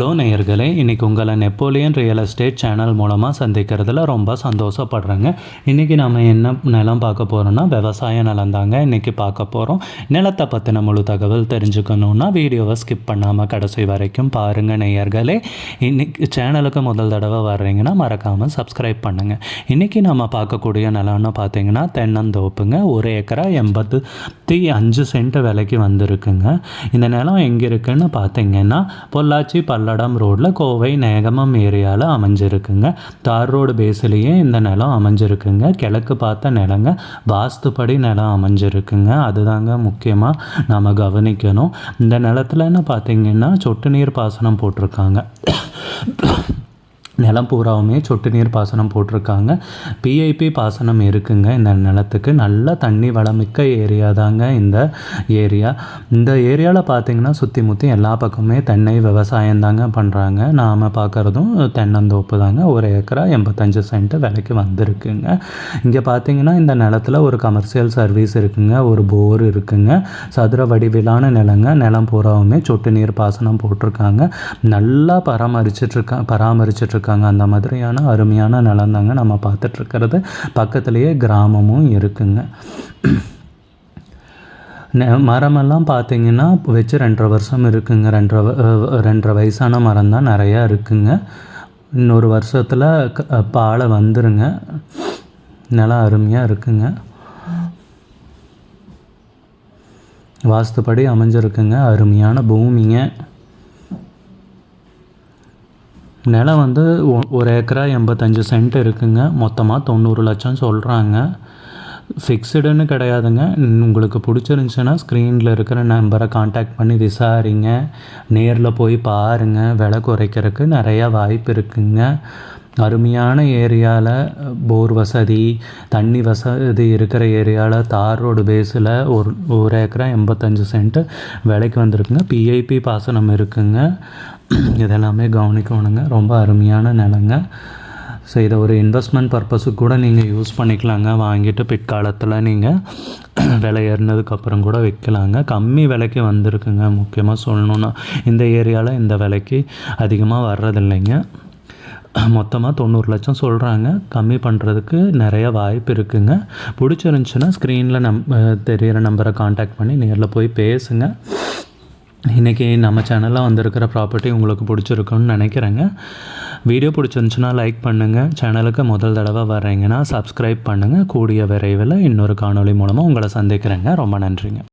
Hello நேயர்களே இன்றைக்கி உங்களை நெப்போலியன் ரியல் எஸ்டேட் சேனல் மூலமாக சந்திக்கிறதுல ரொம்ப சந்தோஷப்படுறேங்க. இன்றைக்கி நம்ம என்ன நிலம் பார்க்க போகிறோன்னா விவசாய நிலம் தாங்க இன்றைக்கி பார்க்க போகிறோம் நிலத்தை பற்றின முழு தகவல் தெரிஞ்சுக்கணுன்னா வீடியோவை ஸ்கிப் பண்ணாமல் கடைசி வரைக்கும் பாருங்கள் நேயர்களே. இன்றைக்கி சேனலுக்கு முதல் தடவை வர்றீங்கன்னா மறக்காமல் சப்ஸ்கிரைப் பண்ணுங்கள் இன்றைக்கி நம்ம பார்க்கக்கூடிய நிலம்னு பார்த்தீங்கன்னா தென்னந்தோப்புங்க. ஒரு ஏக்கரா எண்பத்தி அஞ்சு சென்ட் விலைக்கு வந்திருக்குங்க. இந்த நிலம் எங்கே இருக்குன்னு பார்த்தீங்கன்னா பொள்ளாச்சி பல்ல பல்லடம் ரோட்டில் கோவை நேகமம் ஏரியாவில் அமைஞ்சிருக்குங்க. தார் ரோடு பேஸ்லேயே இந்த நிலம் அமைஞ்சிருக்குங்க. கிழக்கு பார்த்த நிலங்க வாஸ்துப்படி நிலம் அமைஞ்சிருக்குங்க. அதுதாங்க முக்கியமாக நாம் கவனிக்கணும். இந்த நிலத்துலன்னு பார்த்தீங்கன்னா சொட்டு நீர் பாசனம் போட்டிருக்காங்க. நிலம் பூராவுமே சொட்டு நீர் பாசனம் போட்டிருக்காங்க. பிஐபி பாசனம் இருக்குங்க இந்த நிலத்துக்கு. நல்ல தண்ணி வளமிக்க ஏரியா தாங்க இந்த ஏரியா. இந்த ஏரியாவில் பார்த்தீங்கன்னா சுற்றி முற்றி எல்லா பக்கமே தென்னை விவசாயம் தாங்க பண்ணுறாங்க நாம் பார்க்குறதும் தென்னந்தோப்பு தாங்க. ஒரு ஏக்கரா எண்பத்தஞ்சு சென்ட்டு விலைக்கு வந்திருக்குங்க. இங்கே பார்த்தீங்கன்னா இந்த நிலத்தில் ஒரு கமர்ஷியல் சர்வீஸ் இருக்குங்க. ஒரு போர் இருக்குங்க. சதுர வடிவிலான நிலங்க. நிலம் பூராவுமே சொட்டு நீர் பாசனம் போட்டிருக்காங்க. நல்லா பராமரிச்சிட்ருக்கா பராமரிச்சிட்ருக்காங்க இருக்காங்க. அந்த மாதிரியான அருமையான நிலம் தாங்க நம்ம பார்த்துட்ருக்கிறது. பக்கத்துலேயே கிராமமும் இருக்குங்க. மரமெல்லாம் பார்த்தீங்கன்னா வச்சு ரெண்டரை வருஷம் இருக்குங்க. ரெண்டரை ரெண்டரை வயசான மரம் தான் நிறையா இருக்குங்க. இன்னொரு வருஷத்தில் பாலை வந்துருங்க. நிலம் அருமையாக இருக்குங்க. வாஸ்துப்படி அமைஞ்சிருக்குங்க. அருமையான பூமிங்க. நிலம் வந்து ஒரு ஏக்கரா எண்பத்தஞ்சு சென்ட் இருக்குங்க. மொத்தமாக தொண்ணூறு லட்சம் சொல்கிறாங்க ஃபிக்ஸ்டுன்னு கிடையாதுங்க. உங்களுக்கு பிடிச்சிருந்துச்சின்னா ஸ்க்ரீனில் இருக்கிற நம்பரை காண்டாக்ட் பண்ணி விசாரிங்க. நேரில் போய் பாருங்கள் விலை குறைக்கிறதுக்கு நிறையா வாய்ப்பு இருக்குங்க. அருமையான ஏரியாவில் போர் வசதி தண்ணி வசதி இருக்கிற ஏரியாவில் தார் ரோடு பேஸில் ஒரு ஒரு ஏக்கரா எண்பத்தஞ்சு சென்ட்டு விலைக்கு வந்திருக்குங்க. பிஐபி பாசனம் இருக்குங்க. இதெல்லாமே கவனிக்கணுங்க. ரொம்ப அருமையான நிலங்க. ஸோ இதை ஒரு இன்வெஸ்ட்மெண்ட் பர்பஸுக்கு கூட நீங்கள் யூஸ் பண்ணிக்கலாங்க. வாங்கிட்டு பிற்காலத்தில் நீங்கள் விலை ஏறினதுக்கப்புறம் கூட விற்கலாங்க. கம்மி விலைக்கு வந்திருக்குங்க. முக்கியமாக சொல்லணுன்னா இந்த ஏரியாவில் இந்த விலைக்கு அதிகமாக வர்றதில்லைங்க. மொத்தமாக தொண்ணூறு லட்சம் சொல்கிறாங்க கம்மி பண்ணுறதுக்கு நிறைய வாய்ப்பு இருக்குங்க. பிடிச்சிருந்துச்சின்னா ஸ்க்ரீனில் நம் தெரிகிற நம்பரை காண்டாக்ட் பண்ணி நேரில் போய் பேசுங்க. இன்றைக்கி நம்ம சேனலில் வந்திருக்கிற ப்ராப்பர்ட்டி உங்களுக்கு பிடிச்சிருக்குன்னு நினைக்கிறேங்க. வீடியோ பிடிச்சிருந்துச்சுன்னா லைக் பண்ணுங்கள் சேனலுக்கு முதல் தடவை வரீங்கன்னா சப்ஸ்கிரைப் பண்ணுங்கள் கூடிய விரைவில் இன்னொரு காணொலி மூலமாக உங்களை சந்திக்கிறேங்க. ரொம்ப நன்றிங்க.